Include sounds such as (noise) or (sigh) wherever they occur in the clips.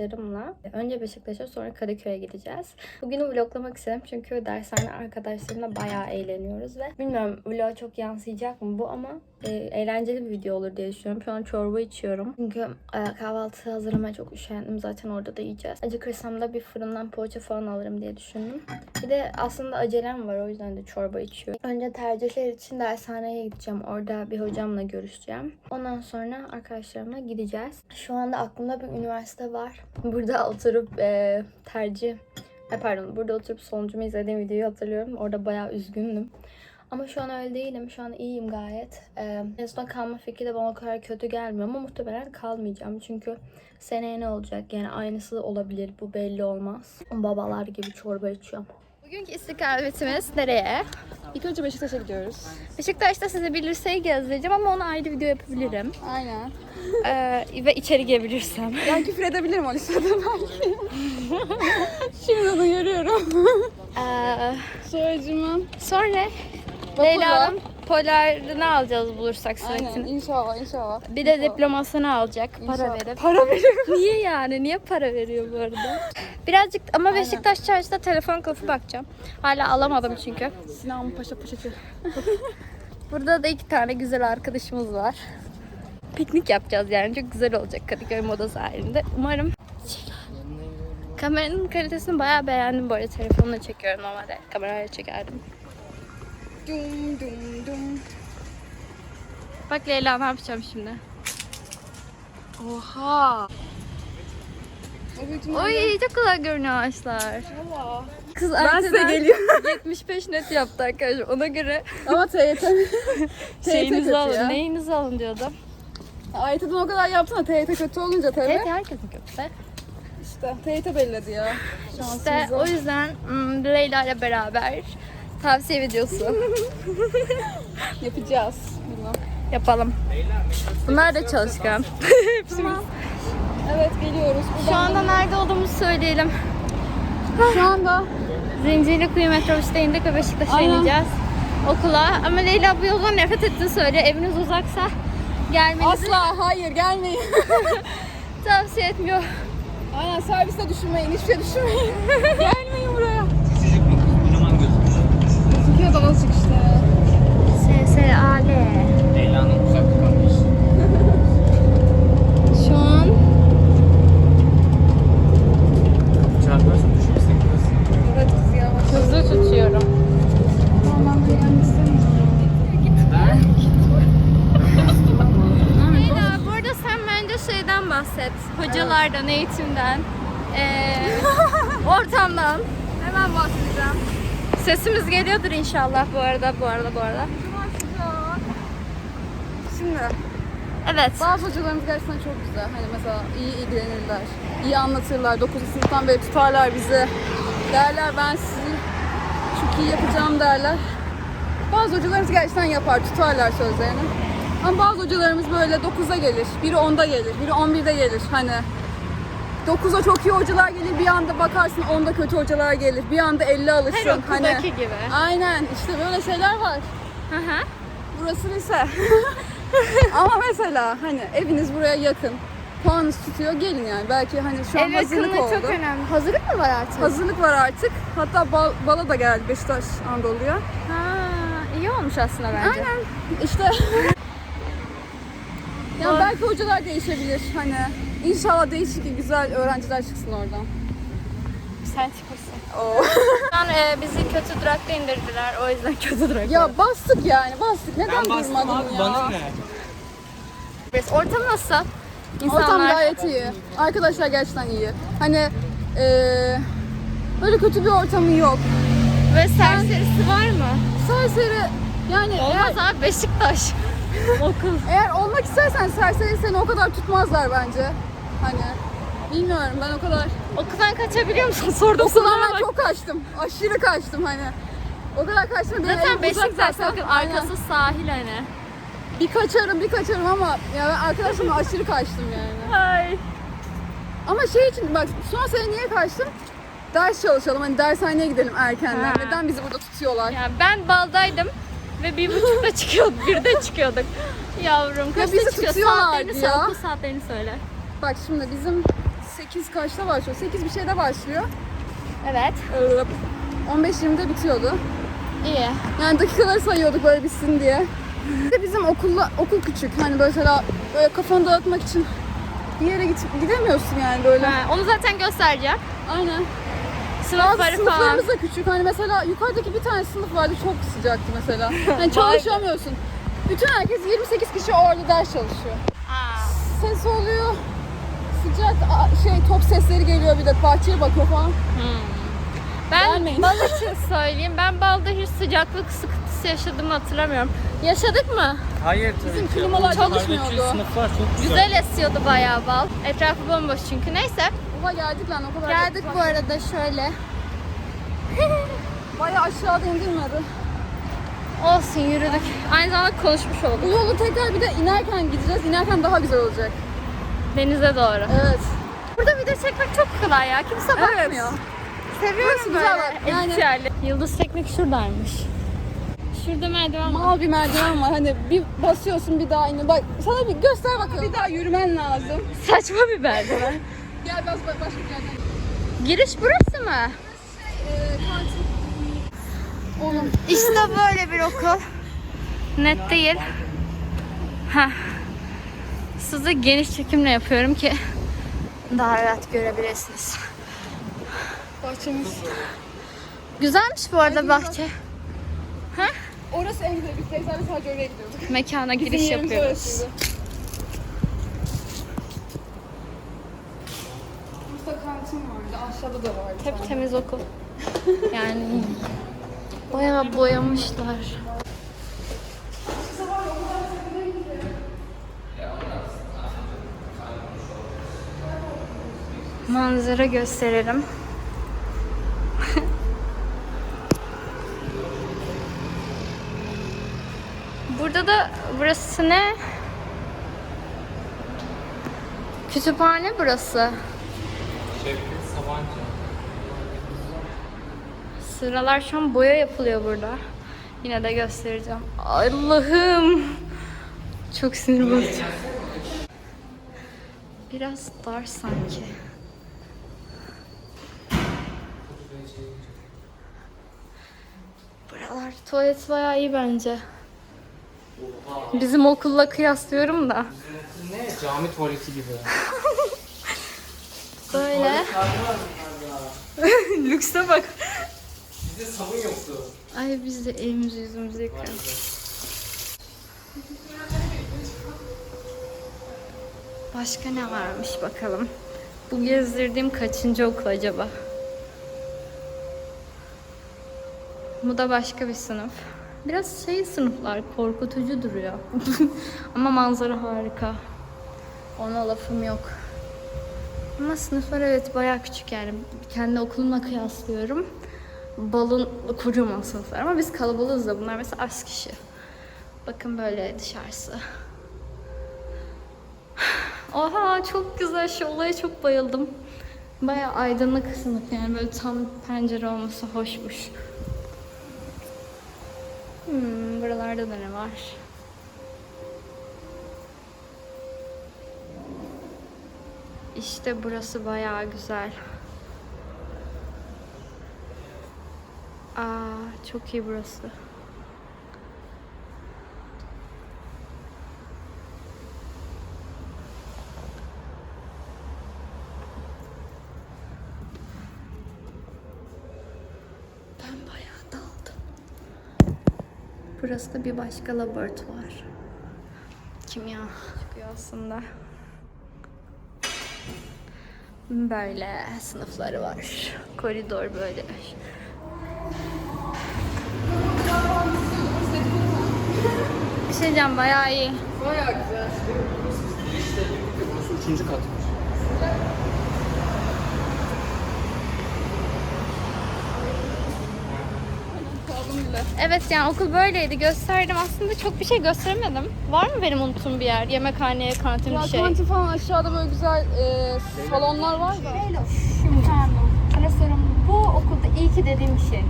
arkadaşlarımla önce Beşiktaş'a sonra Kadıköy'e gideceğiz. Bugünü vloglamak istedim çünkü dershane arkadaşlarımla bayağı eğleniyoruz ve bilmiyorum vloga çok yansıyacak mı bu ama e, eğlenceli bir video olur diye düşünüyorum. Şu an çorba içiyorum. Çünkü e, kahvaltı hazırlamaya çok üşendim. Zaten orada da yiyeceğiz. Acıkırsam da bir fırından poğaça falan alırım diye düşündüm. Bir de aslında acelem var o yüzden de çorba içiyorum. Önce tercihler için dershaneye gideceğim. Orada bir hocamla görüşeceğim. Ondan sonra arkadaşlarımla gideceğiz. Şu anda aklımda bir üniversite var. Burada oturup e, tercih pardon burada oturup sonucumu izlediğim videoyu hatırlıyorum. Orada bayağı üzgündüm. Ama şu an öyle değilim. Şu an iyiyim gayet. Ee, mezuna kalma fikri de bana o kadar kötü gelmiyor ama muhtemelen kalmayacağım. Çünkü seneye ne olacak? Yani aynısı olabilir. Bu belli olmaz. Babalar gibi çorba içiyorum. Bugünkü istikametimiz nereye? İlk önce Beşiktaş'a gidiyoruz. Beşiktaş'ta size bir liseyi gezdireceğim ama ona ayrı video yapabilirim. Aynen. Ee, ve içeri girebilirsem. (laughs) Ben küfür edebilirim o lisede belki. Şimdi onu görüyorum. Ee, sonra Leyla'nın polarını alacağız bulursak Aynen sürekli. inşallah inşallah. Bir de diplomasını alacak para İnşallah. verip. Para verip. (laughs) Niye yani? Niye para veriyor bu arada? Birazcık ama Beşiktaş Çarşı'da telefon kılıfı bakacağım. Hala alamadım çünkü. Sinan Paşa Paşacı. (laughs) Burada da iki tane güzel arkadaşımız var. Piknik yapacağız yani. Çok güzel olacak Kadıköy Moda sahilinde. Umarım Kameranın kalitesini bayağı beğendim bu arada. Telefonla çekiyorum normalde. Kamerayla çekerdim. Dum dum dum. Bak Leyla ne yapacağım şimdi? Oha. Oy çok güzel görünüyor ağaçlar. Valla. Kız Ben size geliyorum. (laughs) 75 net yaptı arkadaşlar. Ona göre Ama TYT. TYT (laughs) şeyinizi alın, ya. neyinizi alın diyordu. AYT'den o kadar yaptın da TYT kötü olunca tabii. Evet herkesin kötü. İşte TYT belledi ya. İşte o yüzden hmm, Leyla ile beraber tavsiye videosu (laughs) Yapacağız. Bilmem. yapalım. Bunlar da çalışkan. (laughs) Tamam. Evet geliyoruz. Şu anda nerede olduğumuzu söyleyelim. Şu anda Zincirlikuyu metrobüste indik ve Beşiktaş'a Aynen. ineceğiz. Okula. Ama Leyla bu yoldan nefret ettiğini söylüyor. Eviniz uzaksa gelmenizi asla hayır gelmeyin. (laughs) tavsiye etmiyor. Aynen serviste düşünmeyin, hiçbir şey düşünmeyin. gelmeyin Gözüküyor da azıcık işte. SSAL. Leyla'nın uzak kalmış. Şu an Çarparsan düşürürsek biraz. Evet kız yavaş. hızlı tutuyorum. Tamam ben gelmek istemiyorum. Leyla burada sen bence şeyden bahset. Hocalardan, eğitimden, eee, ortamdan. Hemen bahsedeceğim. Sesimiz geliyordur inşallah bu arada, bu arada, bu arada. Şimdi Evet. bazı hocalarımız gerçekten çok güzel. Hani mesela iyi ilgilenirler, iyi anlatırlar. 9. sınıftan beri tutarlar bizi. Derler ben sizi çok iyi yapacağım derler. Bazı hocalarımız gerçekten yapar, tutarlar sözlerini. Ama bazı hocalarımız böyle 9'a gelir, biri 10'da gelir, biri 11'de gelir. Hani 9'a çok iyi hocalar gelir, bir anda bakarsın 10'da kötü hocalar gelir. Bir anda 50 alırsın. Her okuldaki hani, gibi. Aynen işte böyle şeyler var. Hı hı. Burası lise. (laughs) Ama mesela hani eviniz buraya yakın. Puanınız tutuyor gelin yani. Belki hani şu an Ev hazırlık oldu. çok önemli. Hazırlık mı var artık? Hazırlık var artık. Hatta bal, bala da geldi Beşiktaş Anadolu'ya. Ha, iyi olmuş aslında bence. Aynen. İşte. (laughs) yani belki hocalar değişebilir. Hani inşallah değişik güzel öğrenciler çıksın oradan. Sen çıkmışsın. Oo. (laughs) Şu an e, bizi kötü durakta indirdiler. O yüzden kötü durak. ya bastık yani bastık. Neden Ben bastım durmadın abi ya? bana ne? Ortam nasıl? Ortam gayet iyi. Arkadaşlar gerçekten iyi. Hani eee böyle kötü bir ortamı yok. Ve serserisi var mı? Serseri yani Olmaz eğer, abi Beşiktaş. Okul. eğer olmak istersen serseri seni o kadar tutmazlar bence. Hani bilmiyorum ben o kadar Okuldan kaçabiliyor musun? (laughs) Sordum okuldan ben çok kaçtım. Aşırı kaçtım hani. O kadar kaçtım. Zaten Beşiktaş zaten. Aynen. arkası sahil hani. Bir kaçarım bir kaçarım ama ya ben arkadaşımla aşırı kaçtım yani. Ay. Ama şey için bak son sene niye kaçtım? Ders çalışalım hani dershaneye gidelim erkenden. Ha. Neden bizi burada tutuyorlar? Ya ben baldaydım ve bir buçukta çıkıyorduk, (laughs) birde çıkıyorduk. Yavrum kaçta bizi çıkıyor? tutuyorlardı Saatlerini söyle, ya. okul saatlerini söyle. Bak şimdi bizim 8 kaçta başlıyor? 8 bir şeyde başlıyor. Evet. Ee, 15-20'de bitiyordu. İyi. Yani dakikaları sayıyorduk böyle bitsin diye. Bir de bizim okulla, okul küçük. Hani mesela böyle kafanı dağıtmak için bir yere git, gidemiyorsun yani böyle. Ha, onu zaten göstereceğim. Aynen. Sınıfları falan. Sınıflarımız da küçük. Hani mesela yukarıdaki bir tane sınıf vardı çok sıcaktı mesela. Hani (laughs) çalışamıyorsun. Bütün herkes 28 kişi orada ders çalışıyor. Aa. Ses oluyor. Sıcak a- şey top sesleri geliyor bir de bahçeye bakıyor falan. Ben Gelmeyin. bal için söyleyeyim. Ben balda hiç sıcaklık sıkıntısı yaşadığımı hatırlamıyorum. Yaşadık mı? Hayır tabii Bizim ki. klimalar Yukarıdaki çalışmıyordu. sınıflar çok güzel. Güzel esiyordu bayağı bal. Etrafı bomboş çünkü. Neyse. Oha geldik lan o kadar. Geldik bu arada şöyle. (laughs) Bayağı aşağıda indirmedi. Olsun yürüdük. Aynı zamanda konuşmuş Bu olduk. yolu tekrar bir de inerken gideceğiz. İnerken daha güzel olacak. Denize doğru. Evet. Burada video çekmek çok kolay ya. Kimse bakmıyor. Seviyorum Burası böyle güzel bak, yani- edit yerli. Yıldız Teknik şuradaymış. Şurada merdiven var. Mal bir merdiven var. Hani bir basıyorsun bir daha iniyor. Bak sana bir göster bakalım. Bir daha yürümen lazım. Saçma bir merdiven. Gel biraz ba- başka bir yerden. Giriş burası mı? Kantin. Oğlum. İşte böyle bir okul. Net değil. Heh. Size geniş çekimle yapıyorum ki daha rahat görebilirsiniz. Bahçemiz. Güzelmiş bu arada bahçe. Ha? Orası en güzel. Biz teyzelerle sadece oraya gidiyorduk. Mekana giriş yapıyoruz. orasıydı. Burada kantin vardı. Aşağıda da vardı. Hep temiz okul. (laughs) Yani bayağı boyamışlar. Manzara gösterelim. (laughs) Burada da burası ne? Kütüphane burası. Sıralar şu an boya yapılıyor burada. Yine de göstereceğim. Allah'ım. Çok sinir bozucu. Biraz dar sanki. Buralar tuvalet bayağı iyi bence. Bizim okulla kıyaslıyorum da. Ne? Cami tuvaleti gibi. (laughs) Böyle. (laughs) Lükse bak. Bizde sabun yoktu. Ay biz de elimizi yüzümüzü yıkıyoruz. Başka ne varmış bakalım. Bu gezdirdiğim kaçıncı okul acaba? Bu da başka bir sınıf. Biraz şey sınıflar korkutucu duruyor. (laughs) Ama manzara harika. Ona lafım yok. Ama sınıflar evet bayağı küçük yani. Kendi okulumla kıyaslıyorum. Balın kocaman sınıflar ama biz kalabalığız da bunlar mesela az kişi. Bakın böyle dışarısı. Oha çok güzel şu olaya çok bayıldım. Bayağı aydınlık sınıf yani böyle tam pencere olması hoşmuş. Hmm, buralarda da ne var? İşte burası bayağı güzel. Aa, çok iyi burası. Burası da bir başka laboratuvar. Kimya çıkıyor aslında. Böyle sınıfları var. Koridor böyle. Bir şey diyeceğim bayağı iyi. Bayağı güzel. Burası üçüncü kat. Bile. Evet yani okul böyleydi gösterdim. Aslında çok bir şey gösteremedim. Var mı benim unuttuğum bir yer? Yemekhaneye, kantin Ya bir şey. kantin falan aşağıda böyle güzel e, salonlar var da. Şimdi sorum. Bu okulda iyi ki dediğim bir şey.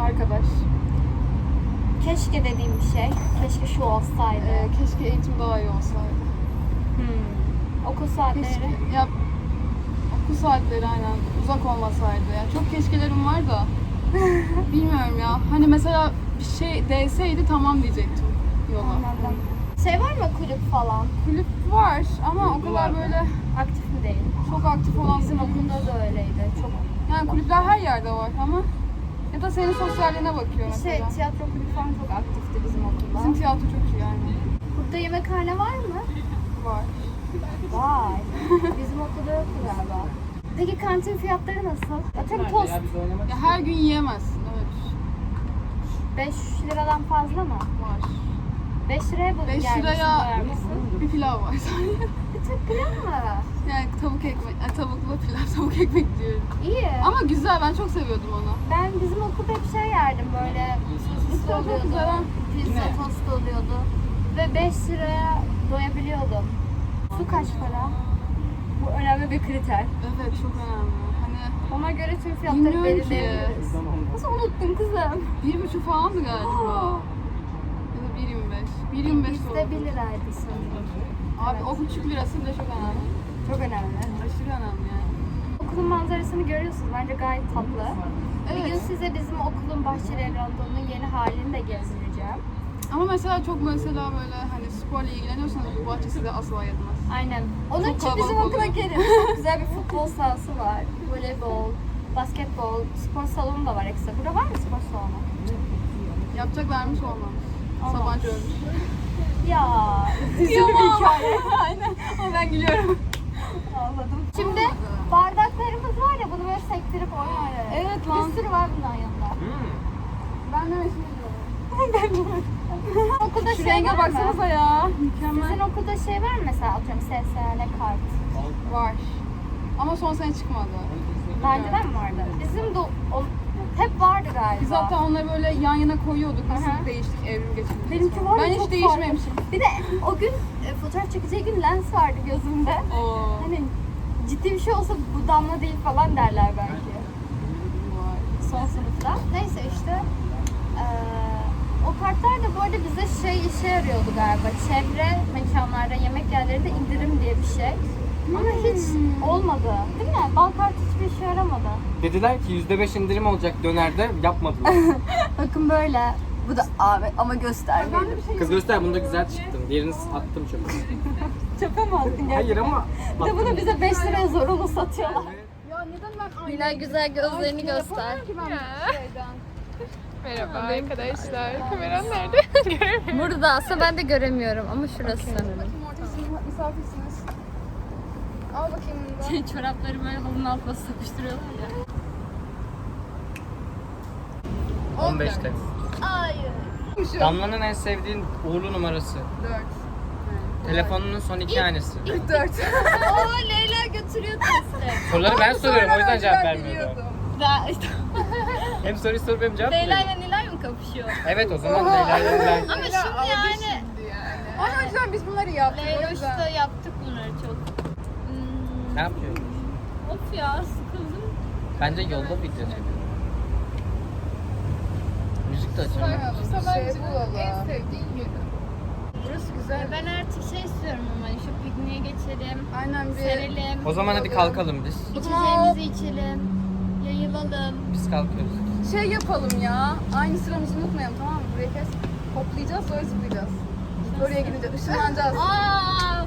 Arkadaş. Keşke dediğim bir şey. Keşke şu olsaydı. E, keşke eğitim daha iyi olsaydı. Hmm. Okul saatleri. Keşke. Ya okul saatleri aynen uzak olmasaydı. Yani çok keşkelerim var da. Bilmiyorum ya. Hani mesela bir şey değseydi tamam diyecektim yola. Anladım. Şey var mı kulüp falan? Kulüp var ama o kadar böyle Aktif mi değil? çok aktif olan Bizim kulüp. okulda da öyleydi. Çok Yani kulüpler her yerde var ama ya da senin sosyalliğine bakıyor şey, mesela. tiyatro kulübü falan çok aktifti bizim okulda. Bizim tiyatro çok iyi yani. Burada yemekhane var mı? Var. Var. bizim okulda yoktu galiba. Peki kantin fiyatları nasıl? Tost Ya biz oynamak Ya her gün yiyemezsin. Evet. 5 liradan fazla mı? Var. 5 liraya bulduk 5 yani. liraya bir pilav var sadece. (laughs) Bir tek pilav mı? Yani tavuk ekmek, yani tavuklu pilav, (laughs) tavuk ekmek diyorum. İyi. Ama güzel, ben çok seviyordum onu. Ben bizim okulda hep şey yerdim böyle Çok oluyordu, güzel ha. pizza Ne? tost oluyordu ve 5 liraya doyabiliyordum. Su kaç para? Bu önemli bir kriter. Evet, çok önemli. Hani Ona göre tüm fiyatları Bilmiyorum ki. belirleyebiliriz. Nasıl unuttun kızım? bir buçuk falandı galiba. ya da 1.25. 1.25 Bizde oldu. 1 liraydı sanırım. Abi Evet. o buçuk lirası bile çok önemli. Çok önemli. Aşırı önemli yani. Okulun manzarasını görüyorsunuz. Bence gayet tatlı. Bir gün Evet. size bizim okulun Bahçeleri Rondonu'nun yeni halini de gezdireceğim. Ama mesela çok mesela böyle hani sporla ilgileniyorsanız bu bahçesi de asla yetmez. Aynen. Onun Çok için bizim kalabalık okula oluyor. gelin. Çok güzel bir futbol sahası var. Voleybol, basketbol, spor salonu da var ekstra. Burada var mı spor salonu? Yapacaklarmış olmamış. Olmamış. Sabancı ölmüş. Ya. Üzücü bir hikaye. (laughs) Aynen. Ama ben gülüyorum. Ağladım. Şimdi bardaklarımız var ya bunu böyle sektirip oyun oynarız. Evet lan. Bir sürü var bundan yanında. Hmm. Ben de şimdi. (laughs) Okulda şey var mı? baksanıza ya. Mükemmel. Sizin okulda şey var mı mesela atıyorum SSN kart? Var. Ama son sene çıkmadı. Bende de mi vardı? Bizim de o, hep vardı galiba. Biz hatta onları böyle yan yana koyuyorduk. Nasıl Aha. değiştik evrim geçirdik. Benimki var ya Ben hiç değişmemişim. Bir de o gün e, fotoğraf çekeceği gün lens vardı gözümde. Oo. Hani ciddi bir şey olsa bu damla değil falan derler belki. Vay. Son sınıfta. Neyse işte eee, o kartlar da bu arada bize şey işe yarıyordu galiba. Çevre mekanlarda, yemek yerlerinde indirim diye bir şey. Ama hiç olmadı. Değil mi? Bal kartı hiçbir işe yaramadı. Dediler ki %5 indirim olacak dönerde yapmadılar. (laughs) Bakın böyle. Bu da Ahmet ama göstermeyelim. şey Kız göster bunda güzel çıktım. Diğerini attım çöpe. (laughs) Çöpe mi attın Hayır ama Bir de bunu bize 5 liraya zorunlu satıyorlar. Ya neden ben aynı Hilal güzel gözlerini göster. ki ben bu şeyden. Merhaba arkadaşlar. Kameram nerede? Göremiyorum. Burada aslında ben de göremiyorum ama şurası sanırım. Misafirsiniz. Al bakayım bunu da. Şey, çorapları böyle halının altına sıkıştırıyorlar ya. 15 TL. Hayır. Damla'nın en sevdiğin uğurlu numarası. 4. Telefonunun son iki hanesi. 4. Oo Leyla götürüyor testi. Soruları ben soruyorum o yüzden cevap vermiyorum. Ben işte (laughs) Hem soruyu sorup hem cevap Leyla ile Nilay mı kapışıyor? Evet o zaman Leyla ile Nilay. Ama şimdi yani Ama o yüzden biz bunları yaptık. o Leyla yüzden. işte yaptık bunları çok. Hmm, Ne yapıyor? of ya sıkıldım. Bence yolda video çekiyor. Müzik de açamıyor. Şey bulalım. En sevdiğin yönü. Burası güzel. Ben artık şey istiyorum ama şu pikniğe geçelim. Aynen bir Serelim. O zaman hadi kalkalım biz. İçeceğimizi içelim. Yayılalım. Biz kalkıyoruz. Şey yapalım ya. Aynı sıramızı unutmayalım tamam mı? Buraya kes. Hoplayacağız sonra zıplayacağız. Oraya gidince ışınlanacağız. Aa! (laughs)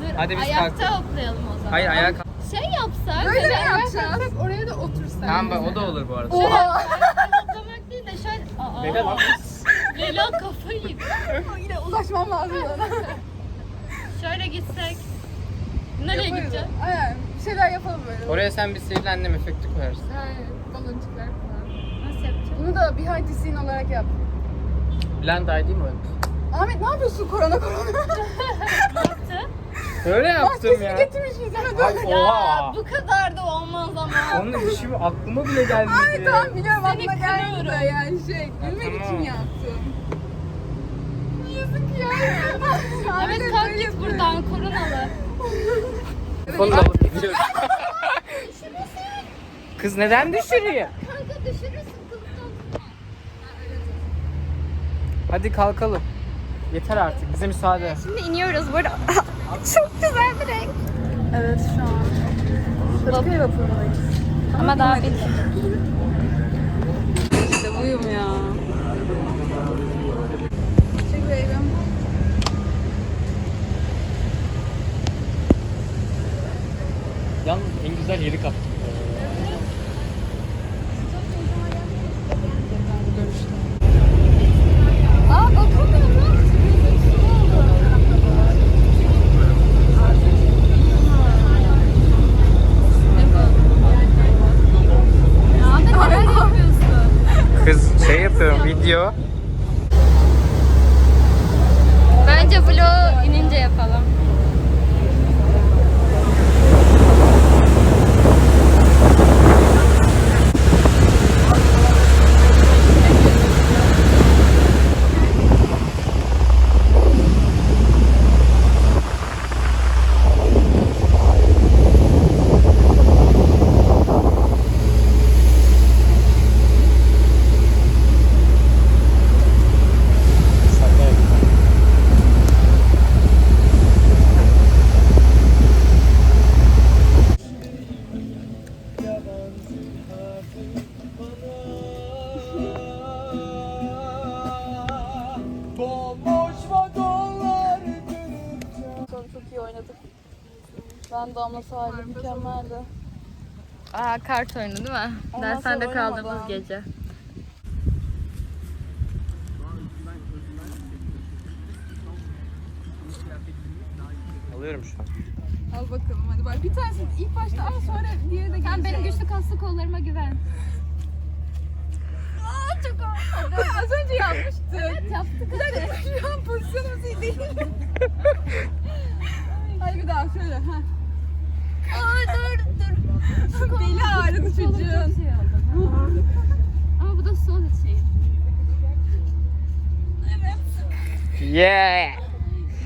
Dur, Hadi biz ayakta kalk- hoplayalım o zaman. Hayır ayağa kalk. Şey yapsak. Böyle mi yapacağız? Oraya da otursan. Tamam bak o da olur bu arada. Oha! Hoplamak değil de şöyle... Aa, lan. Leyla kafayı yedi. Yine ulaşmam lazım ona. (laughs) Şöyle gitsek. Nereye Yaparız. gideceğiz? Aynen. Bir şeyler yapalım böyle. Oraya sen bir sihirli annem efekti koyarsın. Hayır, baloncuklar? Bunu da behind the scene olarak yap. Blind ID mi? Ahmet ne yapıyorsun korona korona? (laughs) Yaptı. Öyle yaptım Maskesini ya. getirmiş Ay dur. Ya oha. bu kadar da olmaz ama. Onun işi mi? aklıma bile gelmedi. Ay tamam biliyorum Seni aklıma geldi de yani şey gülmek tamam. için yaptım. Yazık ya. (laughs) Ahmet Evet kalk git buradan alıp gidiyoruz. Kız neden düşürüyor? Kanka düşürürsün Hadi kalkalım. Yeter artık bize müsaade. Şimdi iniyoruz. Bu arada (laughs) çok güzel bir renk. Evet şu an. Kadıköy vapurundayız. Ama daha bir İşte buyum ya. Çek baby'm. Yalnız en güzel yeri kaptım. Ben Damla Salih mükemmeldi. Aa kart oyunu değil mi? Ondan Dershanede sonra kaldığımız oynamadan. gece. Alıyorum şu an. Al bakalım hadi bak. Bir tanesi ilk başta al sonra diğeri de Sen gelecek. benim güçlü kaslı kollarıma güven. Aa çok olmadı. (laughs) Az önce yapmıştık. Evet Yaptık Şu an pozisyonumuz iyi değil. (laughs) hadi bir daha şöyle. Ha. Aa dur dur. Beli ağrıdı çocuğun. Ama bu da sol şey. Yeah.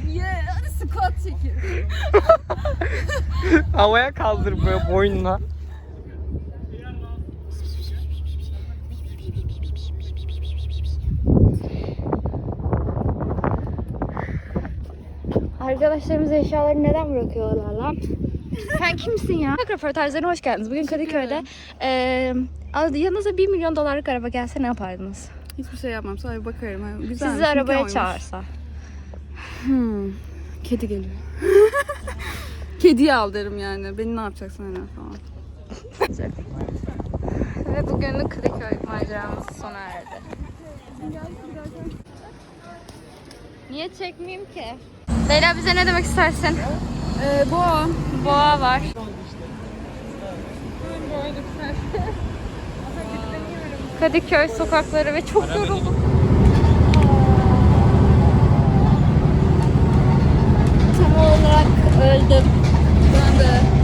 Yeah, hadi squat çekin. (laughs) Havaya kaldır böyle boynuna. Arkadaşlarımız eşyalarını neden bırakıyorlar lan? Sen kimsin ya? Bak röportajlarına hoş geldiniz. Bugün Kadıköy'de eee yanınıza 1 milyon dolarlık araba gelse ne yapardınız? Hiçbir şey yapmam. Sadece bakarım. Güzel. Sizi arabaya çağırsa. Hmm. Kedi geliyor. (laughs) Kediyi al derim yani. Beni ne yapacaksın hani falan. (laughs) Ve bugünlük Kadıköy maceramız sona erdi. Niye çekmeyeyim ki? Leyla bize ne demek istersin? Ee, boğa. Boğa var. Kadıköy sokakları ve çok yoruldum. Tam olarak öldüm. Ben de.